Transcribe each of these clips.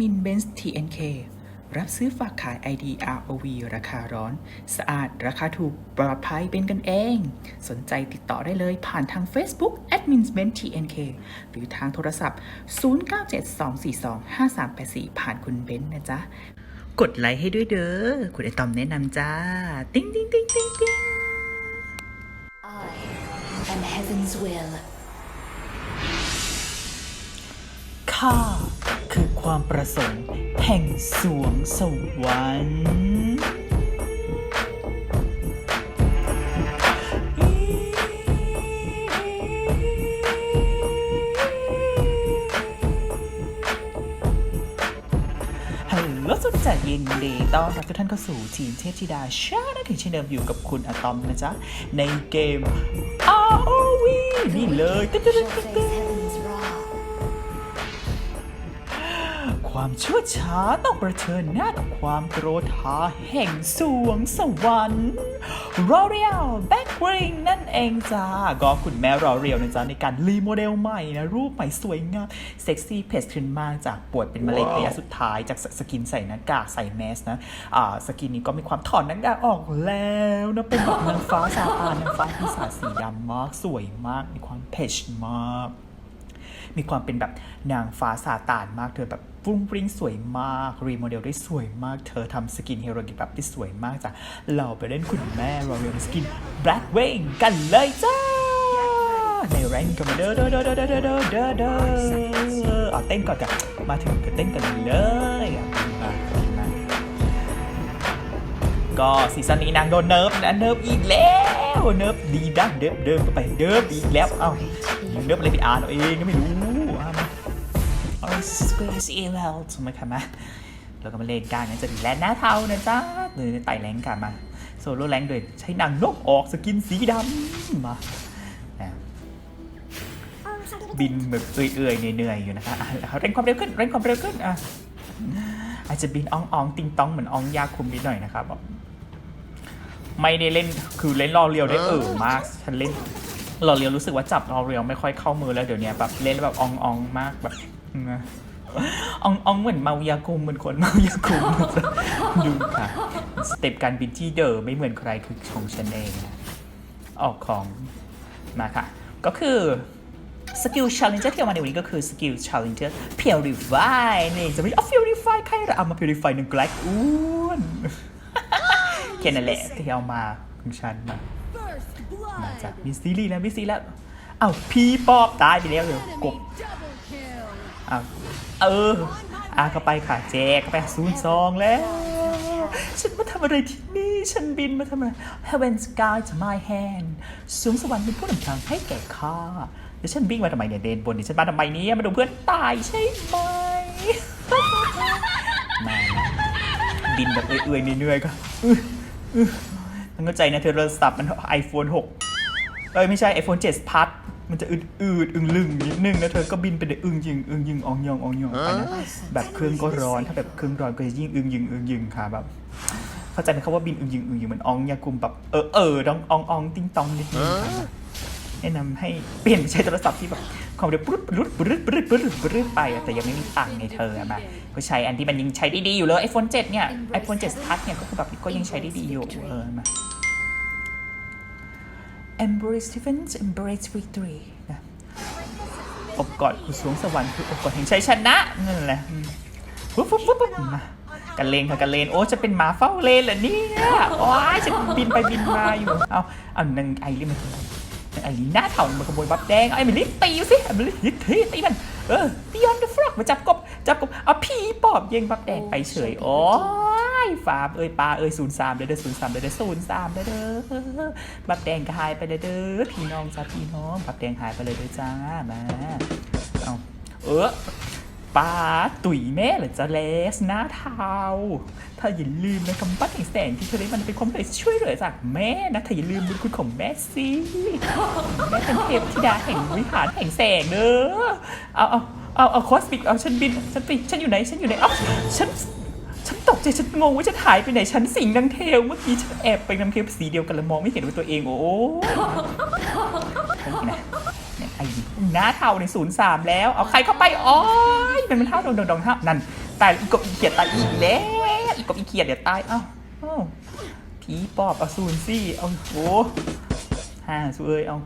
มินเบนซ์ TNK รับซื้อฝากขาย ID ROV ราคาร้อน สะอาด ราคาถูก ปลอดภัยเป็นกันเอง สนใจติดต่อได้เลยผ่านทาง Facebook admin b e n z TNK หรือทางโทรศัพท์ 0972425384 ผ่านคุณเบนซ์นะจ๊ะ กดไลค์ให้ด้วยเด้อ คุณไอตอมแนะนำจ้า ติ๊งติ๊งติ๊งติ๊งติ๊ง I am heaven's will. ข้า ความประสงค์ แห่งสวงสวรรค์ฮัลโหลสวัสดีจ้ะยินดีต้อนรับทุกท่านเข้าสู่ทีมเทพธิดาชาแนลถึงเช่นเดิมอยู่กับคุณอะตอมนะจ๊ะ ในเกม ROV นี่เลยตึ๊ดตึ๊ดตึ๊ดตึ๊ด ความชั่วช้าต้องประเชิญหน้ากับความโกรธาแห่งสวงสวรรค์รอเรียลแบ็กริงนั่นเองจ้า ก็คุณแม่รอเรียลนะจ๊ะในการรีโมเดลใหม่นะ รูปใหม่สวยงาม เซ็กซี่เพสขึ้นมากจากปวดเป็นมะเร็งระยะสุดท้ายจากสกินใส่หน้ากากใส่แมสนะอ่าสกินนี้ก็มีความถอดหน้ากากออกแล้วนะ เป็นแบบนางฟ้าซาตานนางฟ้าปีศาสีดำมากสวยมากมีความเพชมาก มีความเป็นแบบนางฟ้าซาตานมากเธอแบบฟุ้งฟริ้งสวยมาก รีโมเดลได้สวยมาก เธอทำสกินเฮโรกิแบบได้สวยมากจ้ะเราไปเล่นคุณแม่ราเรียนสกิน Black Wing กันเลยจ้า ในแรงกันมาเด้อเด้อเด้อเด้อเด้อเด้อเด้อเด้อเอาเต้นก่อนจ้ะมาถึงก็เต้นกันเลยมามาก็ซีซั่นนี้นางโดนเนิร์ฟนะเนิร์ฟอีกแล้ว เนิร์ฟดีดักเดิมเดิมก็ไปเดิมอีกแล้วเอ้า เลือกอะไรไปอ่านเอาเองก็ไม่รู้อา Orange Squares Evil ใช่ไมคะมาแล้วก็มาเล่นกันนะจะแลนหน้าเทานะจ๊ะเลยไต่แรงกันมาโซโล่แรงโดยใช้นังนกออกสกินสีดำมาบินแบบเอื่อยๆเหนื่อยๆอยู่นะคะเร่งความเร็วขึ้นเร่งความเร็วขึ้นอะอาจจะบินอ่องๆติงตองเหมือนอ่องยาคุมนิดหน่อยนะครับไม่ได้เล่นคือเล่นรอเรียวได้เออมากฉันเล่น เราเรียวรู้สึกว่าจับเราเรียวไม่ค่อยเข้ามือแล้วเดี๋ยวเนี้ยแบบเล่นแล้วแบบอองอองมากแบบนะอองอองเหมือนเมายาคุมเหมือนคนเมายาคุมดูค่ะสเต็ปการบินที่เดิมไม่เหมือนใครคือของฉันเองนะออกของมาค่ะ ก็คือสกิล challenger ที่เอามาในวันนี้ก็คือสกิล challenger purify นี่จะไม่เอา purify ใครหรอเอามา purify หนึ่งแกลกอ้วนแค่นั้นแหละที่เอามาของฉันมา มาจากมีซีรีส์แล้วมีซีแล้วอ้าวพีปอบตายไปแล้วเดี๋ยวกบอ้าวเอออาเข้าไปค่ะแจกเข้าไปศูนย์สองแล้ว ฉันมาทำอะไรที่นี่ ฉันบินมาทำอะไร Heaven Sky to my hand สูงสวรรค์เป็นผู้นำทางให้แก่ข้าแล้วฉันวิ่งมาทำไมเนี่ยเดนบนนี่ฉันมาทำไมเนี่ยมาดูเพื่อนตายใช่ไหมมาบินแบบเอื่อยๆเหนื่อยๆก็ อื้ออื้อต้องเข้าใจนะเธอโทรศัพท์มัน iPhone 6 เอ้ย ไม่ใช่ iPhone 7พัดมันจะอืดอืดอึงลึงนิดนึงนะเธอก็บินไปเดี๋ยวอึงยิงอึงยิงอองยองอองยองไปนะแบบเครื่องก็ร้อนถ้าแบบเครื่องร้อนก็จะยิ่งอึงยิงอึงยิงค่ะแบบเข้าใจไหมครับว่าบินอึงยิงอึงยิงเหมือนอองยากุมแบบเออเออดองอองอองติ้งตองนิดนึงค่ะแนะนำให้เปลี่ยนไปใช้โทรศัพท์ที่แบบ ความเร็วปุ๊บปุ๊บปุ๊บปุ๊บปุ๊บปุ๊บปุ๊บไปอะแต่ยังไม่มีตังค์ไงเธอมาก็ใช้อันที่มันยังใช้ได้ดีอยู่เลย iPhone 7 เนี่ย iPhone 7 Plus เนี่ยก็คือแบบก็ยังใช้ได้ดีอยู่เออมา Embrace Defense Embrace Victory นะอบกอดคือสวงสวรรค์คืออบกอดแห่งชัยชนะนั่นแหละปุ๊บปุ๊บปุ๊บปุ๊บมากันเลนค่ะกันเลนโอ้จะเป็นหมาเฝ้าเลนเหรอเนี่ยโอ้ยจะบินไปบินมาอยู่เอาเอานางไอริมั ไอริหน้าเถ่ามันขโมยบัฟแดงเอาไอ้มิลิตีสิไอ้มันรีบตีตีมันเออตีออนเดอะฟลอกมาจับกบจับกบเอาผีปอบเย่งบัฟแดงไปเฉยโอ้ยฟาร์มเอ้ยปลาเอ้ยศูนย์สามเด้อเด้อศูนย์สามเด้อเด้อศูนย์สามเด้อเด้อบัฟแดงก็หายไปเด้อเด้อพี่น้องจ้าพี่น้องบัฟแดงหายไปเลยเด้อจ้ามาเอาเออ ป้าตุ๋ยแม่เหรือจะเลสหน้าเทาถ้าอย่าลืมนะกำปั้นแห่งแสงที่เธอได้มันเป็นความเลยช่วยเหลือจากแม่นะถ้าอย่าลืมบุญคุณของแม่สิแม่เป็นเทพธิดาแห่งวิหารแห่งแสงเด้อเอาเอาเอาเอาคอสปิกเอาฉันบินฉันไปฉันอยู่ไหนฉันอยู่ไหนเอ้าฉันฉันตกใจฉันงงว่าฉันหายไปไหนฉันสิงดังเทลเมื่อกี้ฉันแอบไปดังเทลสีเดียวกันแล้วมองไม่เห็นว่าตัวเองโอ้โหนะเนี่ยไอ้ หน้าเท่าในศูนย์สามแล้ว เอาใครเข้าไปโอ้ยเป็นมันเท่าดองดองดองเท่านั่นตายแล้วอีกบอีเขียดตายอีกแล้วอีกบอีเขียดเดี๋ยวตายเอ้าเอ้าผีปอบเอาซูนซี่เอาโอ้ฮ่าสูเอ้ยเอา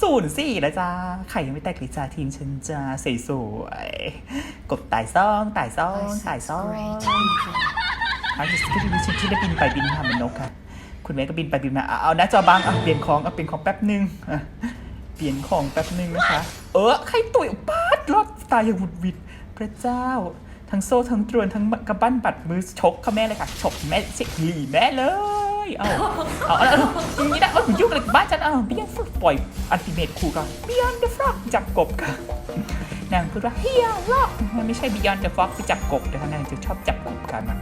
ศูนย์สี่แล้วจ้าไข่ยังไม่แตกเลยจ้าทีมฉันจ้าสวยสวยๆกบตายซ่องตายซ่อง I ตาย sense ซ่อง great evil. อาจจะที่ดิฉันที่ได้บินไปบินมาเหมือนนกค่ะ คุณแม่ก็บินไปบินมาเอาหน้าจอบางเอาเปลี่ยนของเอาเปลี่ยนของแป๊บนึงอะเปลี่ยนของแป๊บนึงนะคะ เออใครตุ๋ยปาดรอดตายอย่างหวุดหวิดพระเจ้า ทั้งโซ่ทั้งตรวนทั้งกระบั้นบัดมือชกค่ะแม่เลยค่ะฉกแม่เช็คหลีแม่เลยเอาเอาเอาอย่างนี้นะเอายุ่งอะไรกับบ้านฉันเอาเบี้ยฟลุกปล่อยอันติเมตคู่กันเบียนเดฟลอกจับกบค่ะนางพูดว่าเฮียล็อกมันไม่ใช่ Beyond the Fox คือจับกบนะคะนางจะชอบจับกบกันมัน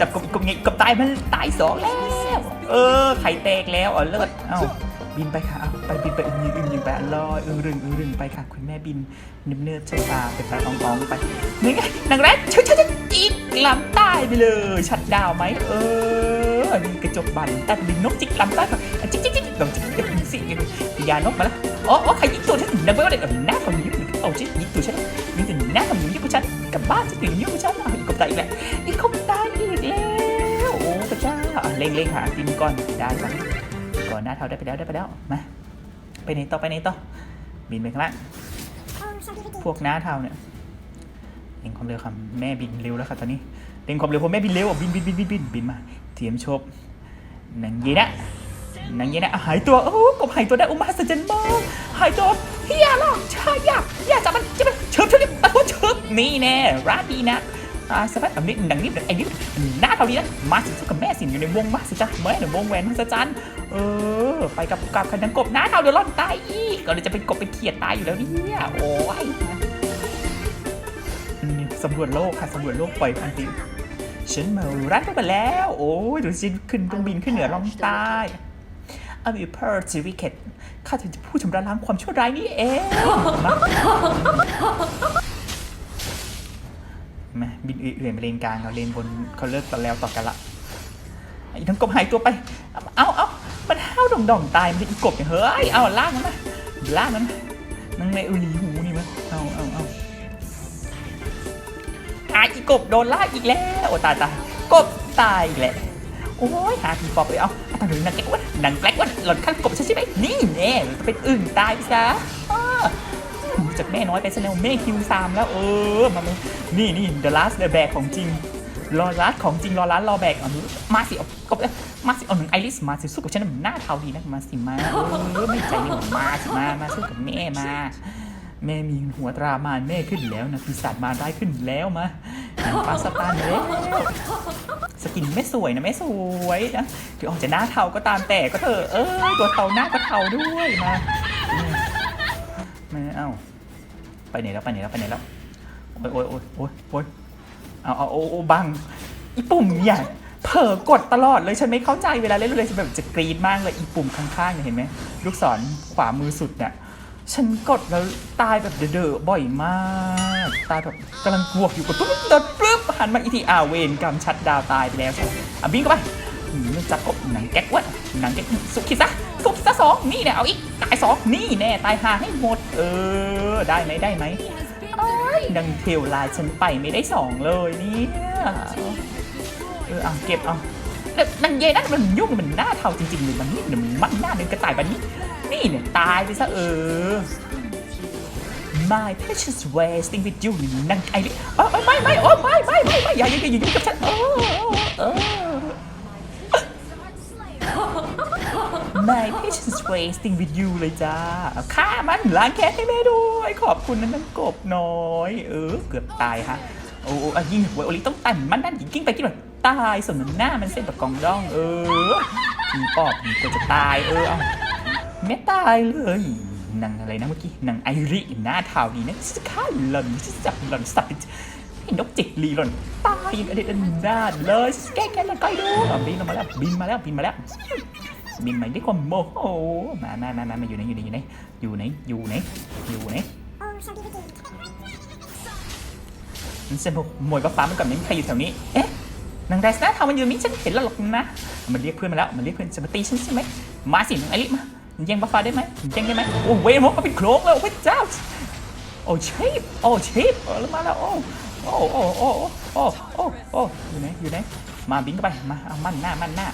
จับกบกบไงกบตายมันตายสองแล้ว เออ ไข่แตกแล้วอ๋อเลิศเอ้าบินไปค่ะเอาไปบินไปอึ้งยิงอึ้งยิงไปลอยอึ้งรึงอึ้งรึงไปค่ะ คุณแม่บินเนิบเนิบช้าช้าไปไปอ่องอ่องไปนี่ไงนางแรดชุดชุดอีกลำใต้ไปเลย ชัดดาวไหมเออนี่กระจกบันแต่บินนกจิกลำใต้ค่ะจิกจิกจิกลองจิกจิกสิยานกมาแล้วอ๋ออ๋อใครยิงตัวฉันนางเบ้อเลยหน้าของยิงเอาจิยิงตัวฉันยิงตัวหน้าของ ยิงกูฉันกลับบ้านฉันถึงยิงกูฉันอะกบตายอีกแล้วอีกกบตายอีกแล้วโอ้พระเจ้าเร่งเร่งหาติมก่อนได้ปะก่อนหน้าเท่าได้ไปแล้วได้ไปแล้วมาไปไหนต่อไปไหนต่อบินไปข้างล่างพวกหน้าเท่าเนี่ยเร่งความเร็วค่ะแม่บินเร็วแล้วค่ะตอนนี้เร่งความเร็วเพราะแม่บินเร็วอะบินบินบินบินบินบินมาเตรียมชบนังเยนะนังเยนะหายตัวโอ้กบหายตัวได้อุมาสจันมากหายตัว เฮียหรอกชายากอยากจับมันจะมันเชิบเชิบตะโกนเชิบนี่แน่ราดีนะอ่าสบัดแบบนี้ดังนี้ไอ้นี่หน้าเท่านี้นะมาสิสู้กับแม่สิอยู่ในวงมาสิจ้ะแม่ในวงแหวนมหัศจรรย์เออ ไปกับกับคันดังกบหน้าเท่าเดี๋ยวร่อนตายอีกก็เลยจะเป็นกบเป็นเขียดตายอยู่แล้วเนี่ยโอ้ยสำรวจโลกค่ะสำรวจโลกปล่อยพันธีฉันมารัดไปแล้ว โอ้ยดูสิขึ้นเครื่องบินขึ้นเหนือล่องใต้ อวิเพอร์จิวิเคตข้าถึงจะผู้ชำระล้างความชั่วร้ายนี่เองมาแม่บินเอื่อยๆมาเลนกลางเราเลนบนเขาเลิกต่อแล้วต่อกันละไอ้ทั้งกบหายตัวไป เอาเอามันห้าวดองดองๆตายมันจะอีกบอย่างเฮ้ย เอาล่างมันมาล่างมันมานั่งในอุลีหูนี่มั้ยเอาเอาเอาหาอีกบโดนล่ากอีกแล้ว โอ้ตายตายกบตายอีกแล้ว โอ้ยหาผีปอบเลยเอาเอาตาหนึ่งนางแกล้งวะนางแกล้งวะหล่อนขั้นกบใช่ไหมนี่แน่จะเป็นอึ่งตายไปซะอ้อจากแม่น้อยไปซะแล้วแม่คิวซามแล้วเออมาเมานี่นี่ The Last The Bag ของจริงรอรัดของจริงรอร้านรอแบกเอามาสิเอากบมาสิเอาหนึ่งไอริสมาสิสู้กับฉันหน้าเทาดีนะมาสิมาเออไม่ใจหนึ่งมาสิมามาสู้กับแม่มา แม่มีหัวตรามาแม่ขึ้นแล้วนะปีศาจมาได้ขึ้นแล้วมาหนังฟ้าสตาร์แล้ว กินไม่สวยนะไม่สวยนะถึงออกจะหน้าเทาก็ตามแต่ก็เถอะเออตัวเทาหน้าก็เทาด้วยมาอืมไม่เอาไปไหนแล้วไปไหนแล้วไปไหนแล้วโอ้ยโอ้ยโอ้ยโอ้ยเอาเอาโอ้โอ้บังอีปุ่มเนี่ยเผลอกดตลอดเลยฉันไม่เข้าใจเวลาเล่นเลยฉันแบบจะกรีดมากเลยอีปุ่มข้างๆเนี่ยเห็นไหมลูกศรขวามือสุดเนี่ย ฉันกดแล้วตายแบบเด๋อๆบ่อยมาก ตายแบบกำลังบวกอยู่กดปุ๊บโดนปุ๊บหันมาอีทีอาเวนกรรมชัดดาวตายไปแล้วอะบิงเข้าไปอืมจับกบหนังแก๊กวะหนังแก๊กสุขิดซะสุขิดซะสองนี่เนี่ยเอาอีกตายสองนี่แน่ตายหาให้หมด เออ ได้ไหมได้ไหมเอ้ดังเทลลายฉันไปไม่ได้สองเลยเนี่ยเออเอาเก็บเอาแล้วนางเยนั่นมันยุ่งมันหน้าเทาจริงๆเลยมันนี่มันมันหน้าเดินกระต่ายแบบนี้ นี่เนี่ย ตายไปซะเออ My precious wasting with you นี่งไอ้นี่เออเออไม่ไม่โอ้ไม่ไม่ไม่ไม่อย่าอย่าอย่าอย่ากับฉันเออเออ My patience wasting with you เลยจ้าเอาฆ่ามันล้างแค้นให้แม่ด้วยขอบคุณนะนังกบน้อย เออ เกือบตายฮะ โอ้โอ้อะยิงหัวโอลิต้องตันมันนั่นยิงกิ้งไปกิ้งแบบตายสมน้ำหน้ามันเส้นแบบกองร่อง เออผีปอบผีกว่าจะตายเออเอา ไม่ตายเลยนางอะไรนะเมื่อกี้นางไอริหน้าเทาดีนะจะฆ่าหล่อนจะจับหล่อนสับไอ้นกจิกลีหล่อนตายอย่างอเด็ดอันด้านเลยแก้แค้นแล้วก้อยดูบินมาแล้วบินมาแล้วบินมาแล้วบินมาด้วยความโมโหมามามามาอยู่ไหนอยู่ไหนอยู่ไหนอยู่ไหนอยู่ไหนอยู่ไหนมันเส้นพวกมวยฟ้ามันก่อนไม่มีใครอยู่แถวนี้เอ๊ะนางไดสนาทำมันอยู่นี่ฉันเห็นแล้วหรอกนะ มันเรียกเพื่อนมาแล้ว มันเรียกเพื่อนจะมาตีฉันใช่ไหมมาสินางไอริมา แย่งบัฟฟ้าได้ไหมแย่งได้ไหมโอ้เวนมกมาเป็นโครงแล้วพระเจ้าโอ้ชีพโอ้ชีพเออแล้วมาแล้วโอ้โอ้โอ้โอ้โอ้โอ้โอ้อยู่ไหนอยู่ไหนมาบินเข้าไปมาเอามั่นหน้ามั่นหน้า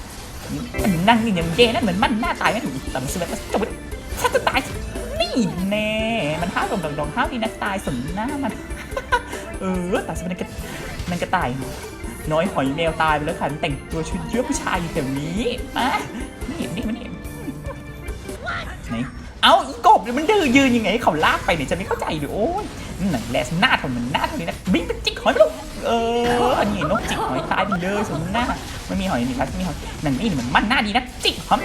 นั่งนี่ยังเย่นั่นเหมือนมั่นหน้าตายมหนูแต่มันสวยจบฉันจะตายนี่แน่มันห้าวดองดองดองห้าวดีนะตายสมหน้ามันเออตายสิมันกระมันกระตายน้อยหอยแมวตายไปแล้วค่ะแต่งตัวชุดเยอะผู้ชายอยู่แถวนี้มา เอาอีกบเนี่ยมันดื้อยืนยังไงให้เขาลากไปเนี่ยจะไม่เข้าใจเลยโอ้ยหนแลสหน้าทนมันหน้าเท่านี้นะบิงเป็นจิกหอยไปลูกเอออันนี้นกจิกหอยตายไปเลยสมหน้าไม่มีหอยนี่ครับไม่มีหอยนั่นนี่มันมั่นหน้าดีนะจิกหอม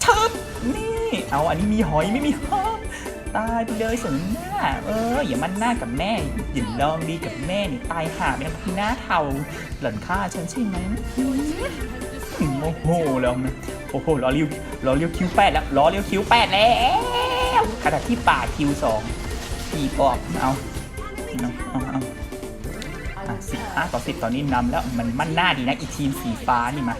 เชิบนี่เอาอันนี้มีหอยไม่มีหอมตายไปเลยสมหน้า เอออย่ามั่นหน้ากับแม่อย่าลองดีกับแม่นี่ตายห่าไปนะหน้าเทาหล่อนฆ่าฉันใช่ไหมอืมโอ้โหแล้วนะโอ้โหล้อเลี้ยวล้อเลี้ยวคิ้วแปดแล้วล้อเลี้ยวคิ้วแปดแล้ว ขณะที่ป่าคิวสองปีปอบเอาเอาเอาเอาสิบห้าต่อสิบตอนนี้นำแล้วมันมั่นหน้าดีนะ อีทีมสีฟ้านี่มา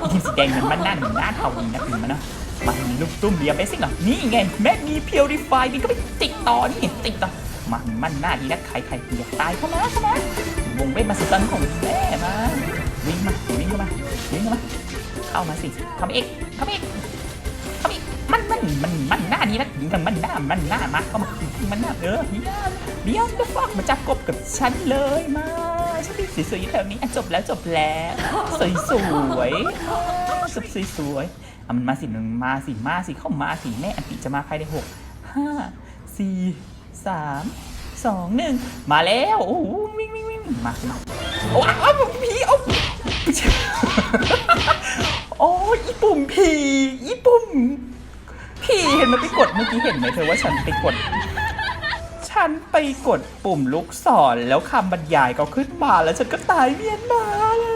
อีทีมสีแดงมันมั่นหน้าเหมือนหน้าเทาดีนะคือมันเนาะมาลูกตุ้มเบียร์เบสิกเหรอนี่ไงแม่มีเพียวดิฟายนี่ก็ไปติดต่อนี่ติดต่อมามั่นหน้าดีนะใครใครอยากตายเข้ามาเข้ามาวงเวทมาสตันของแม่มาวิ่งมาวิ่งเข้ามาวิ่งเข้ามาเข้ามาสิเข้ามาอีกเข้ามาอีก มันมันมันมันหน้านี้นะมันมันหน้ามันหน้ามาเข้ามามันหน้าเออเบียนเบียนเดฟอกมาจับกบกับฉันเลยมาฉันเป็นสวยๆแถวนี้อะจบแล้วจบแล้วสวยสวยสวยสวยอะมันมาสิหนึ่งมาสิมาสิเข้ามาสิแม่อันติจะมาภายในหกห้าสี่สามสองหนึ่งมาแล้วโอ้โหวิ่งวิ่งวิ่งมาโอ้อ้าวผีเอาโอ้ยอีปุ่มผีอีปุ่ม เห็นมันไปกดเมื่อกี้เห็นไหมเธอว่าฉันไปกด ฉันไปกดปุ่มลูกศรแล้วคำบรรยายก็ขึ้นมาแล้วฉันก็ตายเมียนมาเล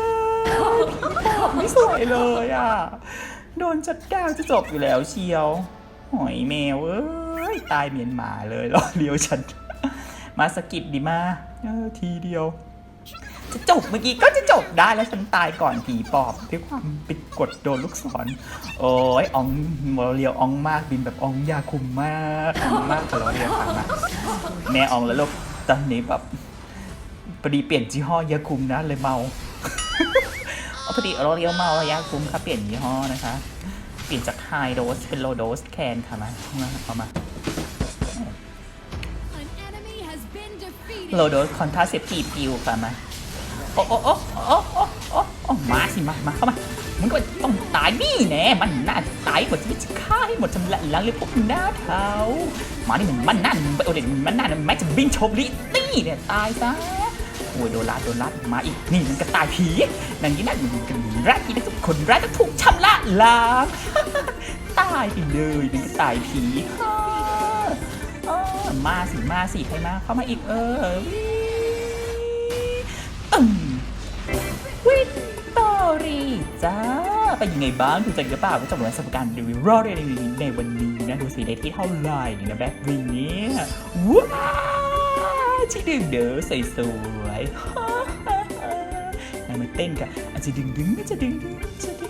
ยผีบอกไม่สวยเลยอะ โดนจัดดาวจะจบอยู่แล้วเชียว หอยแมวเอ้ยตายเมียนมาเลยรอเลี้ยวฉัน มาสกิดดีมาเออทีเดียว จะจบเมื่อกี้ก็จะจบได้แล้วฉันตายก่อนผีปอบด้วยความไปกดโดนลูกศร โอ้ยอองโมเรียวอองมากบินแบบอองยาคุมมากอองมากทะเลาะเรียกผ่านมาแม่อองแล้วลูกตอนนี้แบบพอดีเปลี่ยนยี่ห้อยาคุมนะเลยเมาเอาพอดีเราเรียวเมาแล้วยาคุมค่ะเปลี่ยนยี่ห้อนะคะ เปลี่ยนจากไฮโดสเป็นโลโดสแคนค่ะมาเอามา An enemy has been defeated. โลโดสคอนทราเซปตีฟิวค่ะมา โอ้โอ้โอ้โอ้โอ้โอ้โอ้มาสิมามาเข้ามามึงก็ต้องตายนี่แน่มันน่าจะตายหมดจะไม่จะฆ่าให้หมดจำละล้างเลยพวกหน้าเท้ามานี่มันมันนั่นโอเด็มันนั่นแม่จะบินชบลิตี้เนี่ยตายซะโอ้ยโดนลาดโดนลาดมาอีกนี่มันกระต่ายผีนางนี้นั่นมันกันร้ายที่ทุกคนร้ายต้องถูกชำระล้างตายไปเลยมันกระต่ายผีมาสิมาสิใครมาเข้ามาอีกเออ จ้าไปยังไงบ้างถูกใจหรือเปล่าก็จบแล้วสำหรับการรีวิวรอดในในวันนี้นะดูสีได้ที่เท่าไหร่นะแบ็ควิงนี้ว้าวที่ดึงเด้อใส่สวยนายมาเต้นกันอาจจะดึงดึงจะดึงดึงจะดึง